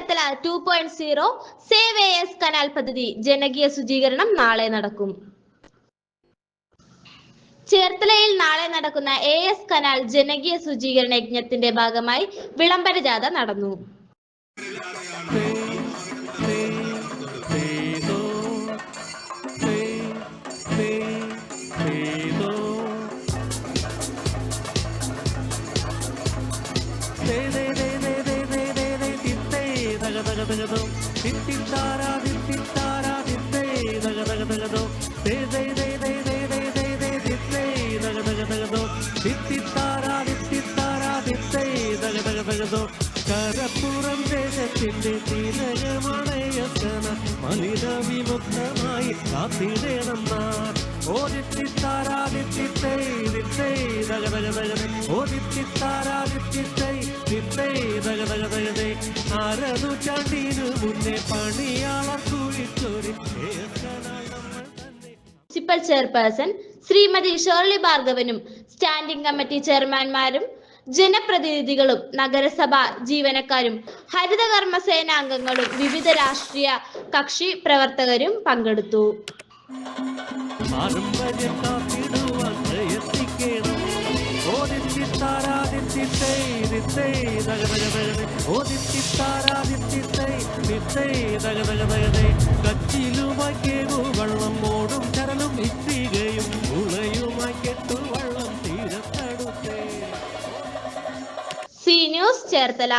Two point zero save S canal പദ്ധതി ജനകീയ ശുചീകരണം നാളെ നടക്കും ചേർത്തലയിൽ നാളെ നടക്കുന്ന എ എസ് കനാൽ ജനകീയ ശുചീകരണ യജ്ഞത്തിന്റെ ഭാഗമായി വിളംബര ജാഥ നടന്നു കരപ്പുറം ദേശത്തിന്റെ തിലകമണയസന മനിത വിമുക്തമായി കാത്തിടേണം നാം ഓദിത്തിത്താരാദിത്തിത്തൈ ദിത്തൈ ദഗ ദഗ ദഗ ഓദിത്തിത്താരാദിത്തിത്തൈ ദിത്തൈ ദഗ ദഗ ദഗതൈ അരനു ചണ്ടിനു മുന്നേ പണിയാളർ കുഴിച്ചൊരു മുനിസിപ്പൽ ചെയർപേഴ്സൺ ശ്രീമതി ഷേർലി ഭാർഗവനും സ്റ്റാൻഡിംഗ് കമ്മിറ്റി ചെയർമാൻമാരും ജനപ്രതിനിധികളും നഗരസഭ ജീവനക്കാരും ഹരിതകർമ്മസേന അംഗങ്ങളും വിവിധ രാഷ്ട്രീയ കക്ഷി പ്രവർത്തകരും പങ്കെടുത്തു. ദഗ ദഗതൈ ഓദിത്തിത്താരാദിത്തിത്തൈ ദിത്തൈ ദഗ ദഗ ദഗതൈ കച്ചിലുമായി കേറു വള്ളം ഓടും ചരലും ഇത്തികയും ഉളയുമായി കെട്ടു വള്ളം തീരത്തടുത്തേ. C news Cherthala.